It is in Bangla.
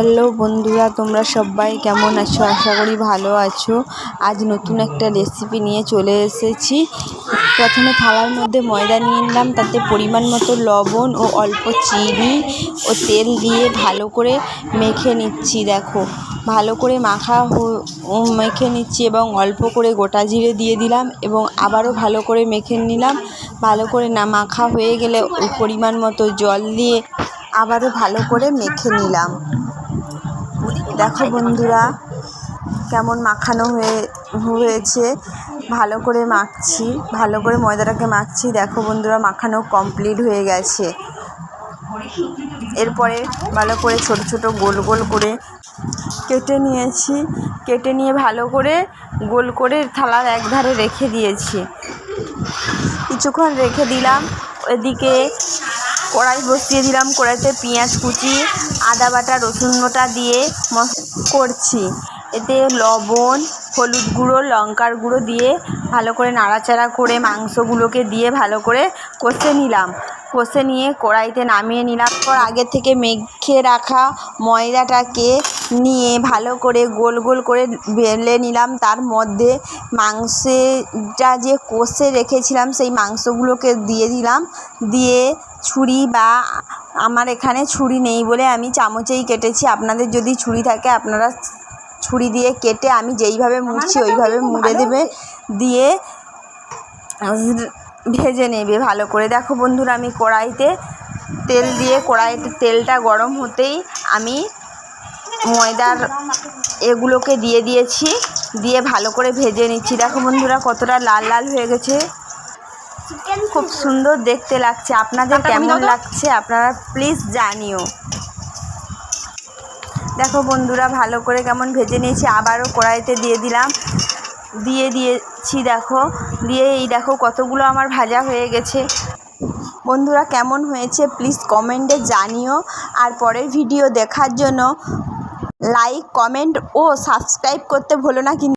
হ্যালো বন্ধুরা, তোমরা সবাই কেমন আছো? আশা করি ভালো আছো। আজ নতুন একটা রেসিপি নিয়ে চলে এসেছি। প্রথমে থালার মধ্যে ময়দা নিয়ে নিলাম, তাতে পরিমাণ মতো লবণ ও অল্প চিনি ও তেল দিয়ে ভালো করে মেখে নিচ্ছি, দেখো। ভালো করে মাখা মেখে নিচ্ছি এবং অল্প করে গোটা জিরে দিয়ে দিলাম এবং আবারও ভালো করে মেখে নিলাম। ভালো করে না, মাখা হয়ে গেলে পরিমাণ মতো জল দিয়ে আবারও ভালো করে মেখে নিলাম। দেখো বন্ধুরা, কেমন মাখানো হয়ে, হয়েছে। ভালো করে মাখছি, ভালো করে ময়দাটাকে মাখছি। দেখো বন্ধুরা, মাখানো কমপ্লিট হয়ে গেছে। এরপরে ভালো করে ছোট ছোট গোল গোল করে কেটে নিয়েছি। কেটে নিয়ে ভালো করে গোল করে থালার এক ধারে রেখে দিয়েছি। কিছুক্ষণ রেখে দিলাম। এদিকে কড়াই বসিয়ে দিলাম, কড়াইতে পেঁয়াজ কুচি, আদা বাটা, রসুন বাটা দিয়ে করছি। এতে লবণ, হলুদ গুঁড়ো, লঙ্কার গুঁড়ো দিয়ে ভালো করে নাড়াচাড়া করে মাংসগুলোকে দিয়ে ভালো করে কষে নিলাম। কষে নিয়ে কড়াইতে নামিয়ে নিলাম। পর আগে থেকে মেখে রাখা ময়দাটাকে নিয়ে ভালো করে গোল গোল করে বেলে নিলাম। তার মধ্যে মাংসটা যে কষে রেখেছিলাম সেই মাংসগুলোকে দিয়ে দিলাম। দিয়ে ছুরি বা আমার এখানে ছুরি নেই বলে আমি চামচেই কেটেছি। আপনাদের যদি ছুরি থাকে আপনারা ছুরি দিয়ে কেটে আমি যেইভাবে মুড়ছি ওইভাবে মুড়ে দেবে। দিয়ে ভেজে নেবে ভালো করে। দেখো বন্ধুরা আমি কড়াইতে তেল দিয়ে কড়াইতে তেলটা গরম হতেই আমি ময়দার এগুলোকে দিয়ে দিয়েছি। দিয়ে ভালো করে ভেজে নিচ্ছি। দেখো বন্ধুরা কতটা লাল লাল হয়ে গেছে। খুব সুন্দর দেখতে লাগছে। আপনাদের কেমন লাগছে আপনারা প্লিজ জানিও। দেখো বন্ধুরা ভালো করে কেমন ভেজে নিয়েছি। আবারও কড়াইতে দিয়ে দিলাম। দিয়ে দিয়েছি দেখো। দিয়ে এই দেখো কতগুলো আমার ভাজা হয়ে গেছে। বন্ধুরা কেমন হয়েছে প্লিজ কমেন্টে জানিও। আর পরের ভিডিও দেখার জন্য লাইক কমেন্ট ও সাবস্ক্রাইব করতে ভুলো না কিন্তু